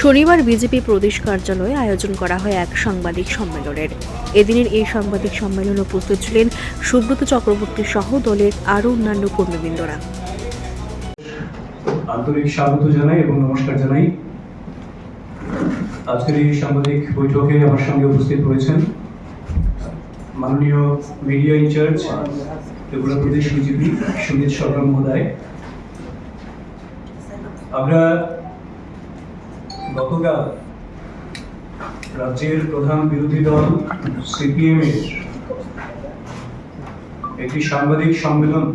শনিবার বিজেপি প্রদেশ কার্যালয়ে আয়োজন করা হয় এক সাংবাদিক সম্মেলনের। এদিনের এই সাংবাদিক সম্মেলনে উপস্থিত ছিলেন সুব্রত চক্রবর্তী সহ দলের আরও অন্যান্য কর্মীবৃন্দরা। আন্তরিক স্বাগত জানাই এবং নমস্কার জানাই। আজকের এই সাংবাদিক বৈঠকে আমার সঙ্গে উপস্থিত হয়েছেন মাননীয় media in charge, Tripura Pradesh BJP Sunit Sarkar মহোদয়। আমরা গতকাল রাজ্যের প্রধান বিরোধী দল সিপিএম এর একটি সাংবাদিক সম্মেলন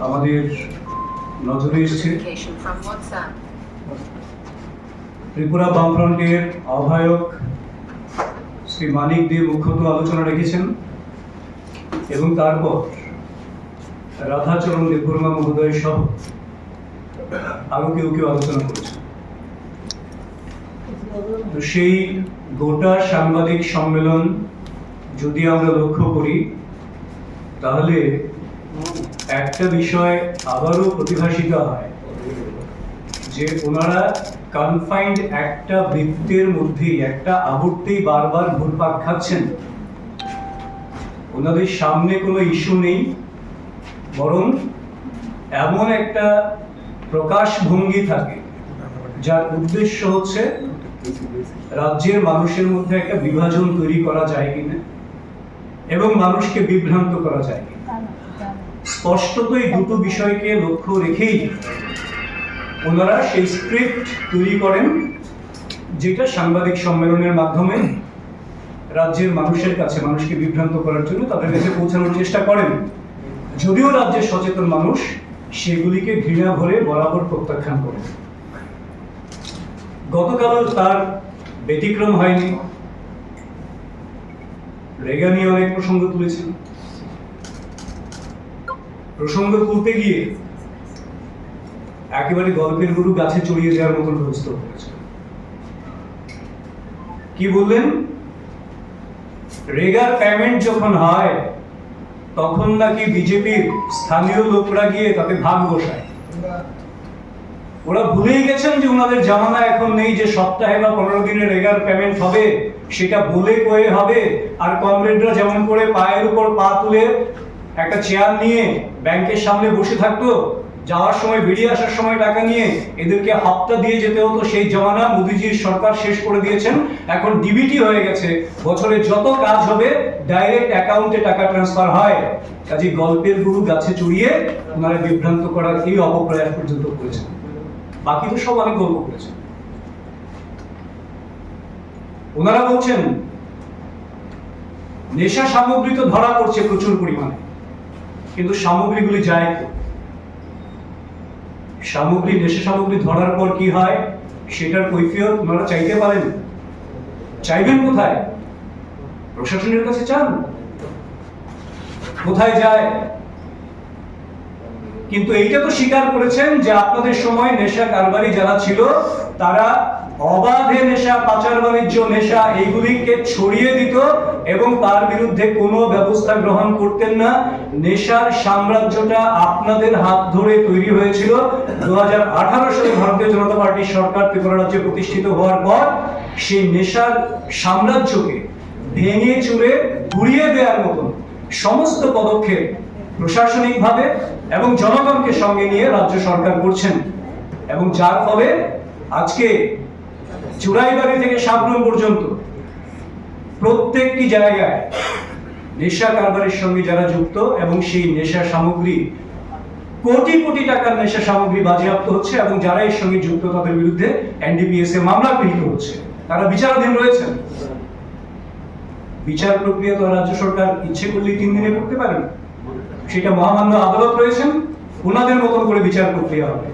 আমাদের নজরে এসেছে. ত্রিপুরা বামফ্রন্টের আহ্বায়ক শ্রী মানিক দে মুখ্যত আলোচনা রেখেছেন এবং তারপর রাধাচরণ দেববর্মা মহোদয় সহ আরও কেউ কেউ আলোচনা করেছেন তো সেই গোটা সাংবাদিক সম্মেলন যদি আমরা লক্ষ্য করি, তাহলে একটা বিষয় আবারও প্রতিভাসিত হয়, যে ওনারা কনফাইন্ড একটা বৃত্তের মধ্যেই, একটা আবর্তেই বারবার ঘুরপাক খাচ্ছেন। ওনাদের সামনে কোনো ইস্যু নেই, বরং এমন একটা প্রকাশভঙ্গি থাকে, যার উদ্দেশ্য হচ্ছে রাজ্যের মানুষের মধ্যে একটা বিভাজন তৈরি করা যায় কিনা? এবং মানুষকে বিভ্রান্ত করা যায় কিনা? স্পষ্টত এই দুটো বিষয়কে লক্ষ্য রেখেই ওনারা সেই স্ক্রিপ্ট তৈরি করেন, যেটা সাংবাদিক সম্মেলনের মাধ্যমে রাজ্যের মানুষের কাছে, মানুষকে বিভ্রান্ত করার জন্য তাদের কাছে পৌঁছানোর চেষ্টা করেন। যদিও রাজ্যের সচেতন মানুষ সেগুলিকে ঘৃণা ভরে বরাবর প্রত্যাখ্যান করেন। গতকালও তার ব্যতিক্রম হয়নি। রেগা নিয়ে অনেক প্রসঙ্গ তুলেছেন প্রসঙ্গ তুলতে গিয়ে একেবারে গল্পের গরু গাছে চড়িয়ে দেওয়ার মতন ব্যবস্থা হয়েছে কি বললেন? রেগার পেমেন্ট যখন হয়, তখন নাকি বিজেপির স্থানীয় লোকরা গিয়ে তাতে ভাগ বসায়। ওরা ভুলেই গেছেন যে ওনাদের জামানা এখন নেই যে সপ্তাহে বা পনেরো দিনের রেগার পেমেন্ট হবে, সেটা বলে কয়ে হবে। আর কমরেডরা যেমন করে পায়ের উপর পা তুলে একটা চেয়ার নিয়ে ব্যাংকের সামনে বসে থাকতো, যাওয়ার সময়, বেরিয়ে আসার সময় টাকা নিয়ে এদেরকে হপ্তা দিয়ে যেতে হতো, সেই জমানা মোদিজির সরকার শেষ করে দিয়েছেন। এখন ডিবিটি হয়ে গেছে। বছরে যত কাজ হবে ডাইরেক্ট অ্যাকাউন্টে টাকা ট্রান্সফার হয়। কাজে গল্পের গুরু গাছে চড়িয়ে ওনারা বিভ্রান্ত করার এই অপপ্রয়াস পর্যন্ত করেছেন। বাকি তো সব অনেক গল্প করেছেন ওনারা বলছেন, নেশা সামগ্রী তো ধরা পড়ছে প্রচুর পরিমাণে, কিন্তু সামগ্রীগুলি যায় তো সামগ্রী, নেশা সামগ্রী ধরার পর কি হয়? সেটার কৈফিয়ত ওনারা চাইতে পারেন। চাইবেন কোথায়? প্রশাসনের কাছে চান? কোথায় যায়? কিন্তু এইটা তো স্বীকার করেছেন যে আপনাদের সময় নেশা কারবারি যারা ছিল, তারা অবাধে নেশা, পাচার, বাণিজ্য, নেশা এইগুলিকে ছড়িয়ে দিত এবং তার বিরুদ্ধে কোনো ব্যবস্থা গ্রহণ করতেন না। নেশার সাম্রাজ্যটা আপনাদের হাত ধরে তৈরি হয়েছিল দু হাজার আঠারো সালে ভারতীয় জনতা পার্টির সরকার ত্রিপুরা রাজ্যে প্রতিষ্ঠিত হওয়ার পর সেই নেশার সাম্রাজ্যকে ভেঙে চুরে ঘুরিয়ে দেওয়ার মতন সমস্ত পদক্ষেপ প্রশাসনিকভাবে এবং জনগণকে সঙ্গে নিয়ে রাজ্য সরকার করছেন। এবং যার ফলে আজকে চুড়াইবাড়ি থেকে সাবরুম পর্যন্ত প্রত্যেকটি জায়গায় নেশা কারবারের সঙ্গে যারা যুক্ত এবং সেই নেশা সামগ্রী, কোটি কোটি টাকার নেশা সামগ্রী বাজেয়াপ্ত হচ্ছে এবং যারা এর সঙ্গে যুক্ত তাদের বিরুদ্ধে এনডিপিএস এ মামলা গৃহীত হচ্ছে। তারা বিচারাধীন রয়েছেন। বিচার প্রক্রিয়া তো রাজ্য সরকার ইচ্ছে করলেই তিন দিনে করতে পারে সেটা মহামান্য আদালত রয়েছেন ওনাদের মতন করে বিচার প্রক্রিয়া হবে।